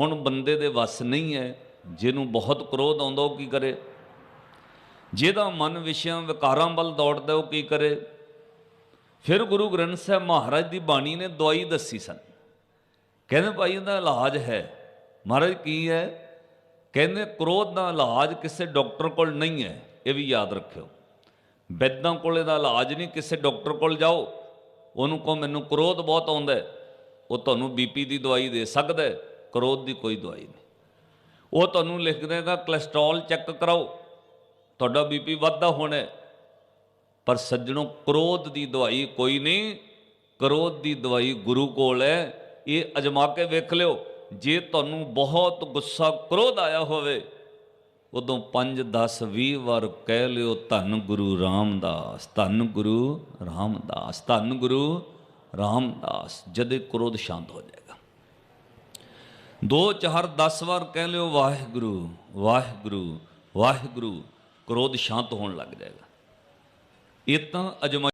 ਹੁਣ ਬੰਦੇ ਦੇ ਵੱਸ ਨਹੀਂ ਹੈ ਜਿਹਨੂੰ ਬਹੁਤ ਕ੍ਰੋਧ ਆਉਂਦਾ ਉਹ ਕੀ ਕਰੇ? ਜਿਹਦਾ ਮਨ ਵਿਸ਼ਿਆਂ ਵਿਕਾਰਾਂ ਵੱਲ ਦੌੜਦਾ ਉਹ ਕੀ ਕਰੇ? ਫਿਰ ਗੁਰੂ ਗ੍ਰੰਥ ਸਾਹਿਬ ਮਹਾਰਾਜ ਦੀ ਬਾਣੀ ਨੇ ਦਵਾਈ ਦੱਸੀ ਸਨ। ਕਹਿੰਦੇ ਭਾਈ ਇਹਦਾ ਇਲਾਜ ਹੈ। ਮਹਾਰਾਜ ਕੀ ਹੈ? ਕਹਿੰਦੇ ਕ੍ਰੋਧ ਦਾ ਇਲਾਜ ਕਿਸੇ ਡਾਕਟਰ ਕੋਲ ਨਹੀਂ ਹੈ ਇਹ ਵੀ ਯਾਦ ਰੱਖਿਓ। ਬੈਦਾਂ ਕੋਲ ਇਹਦਾ ਇਲਾਜ ਨਹੀਂ ਕਿਸੇ ਡਾਕਟਰ ਕੋਲ ਜਾਓ ਉਹਨੂੰ ਕਹੋ ਮੈਨੂੰ ਕ੍ਰੋਧ ਬਹੁਤ ਆਉਂਦਾ ਉਹ ਤੁਹਾਨੂੰ ਬੀਪੀ ਦੀ ਦਵਾਈ ਦੇ ਸਕਦਾ ਹੈ, ਕ੍ਰੋਧ ਦੀ ਕੋਈ ਦਵਾਈ ਨਹੀਂ। ਉਹ ਤੁਹਾਨੂੰ ਲਿਖ ਦੇਗਾ ਕੋਲੇਸਟ੍ਰੋਲ ਚੈੱਕ ਕਰਾਓ। ਤੁਹਾਡਾ ਬੀਪੀ ਵੱਧਦਾ ਹੋਣਾ ਪਰ ਸੱਜਣੋ, ਕ੍ਰੋਧ ਦੀ ਦਵਾਈ ਕੋਈ ਨਹੀਂ। ਕ੍ਰੋਧ ਦੀ ਦਵਾਈ ਗੁਰੂ ਕੋਲ ਹੈ। ਇਹ ਅਜਮਾ ਕੇ ਵੇਖ ਲਿਓ। ਜੇ ਤੁਹਾਨੂੰ ਬਹੁਤ ਗੁੱਸਾ ਕ੍ਰੋਧ ਆਇਆ ਹੋਵੇ, ਉਦੋਂ 5 10 20 ਵਾਰ ਕਹਿ ਲਿਓ, ਧੰਨ ਗੁਰੂ ਰਾਮਦਾਸ, ਧੰਨ ਗੁਰੂ ਰਾਮਦਾਸ, ਧੰਨ ਗੁਰੂ ਰਾਮਦਾਸ ਜਦੇ ਕ੍ਰੋਧ ਸ਼ਾਂਤ ਹੋ ਜਾਏ। ਦੋ ਚਾਰ 10 ਵਾਰ ਕਹਿ ਲਿਓ, ਵਾਹਿਗੁਰੂ ਵਾਹਿਗੁਰੂ ਵਾਹਿਗੁਰੂ, ਕ੍ਰੋਧ ਸ਼ਾਂਤ ਹੋਣ ਲੱਗ ਜਾਏਗਾ। ਇਹ ਤਾਂ ਅਜਮਾਈ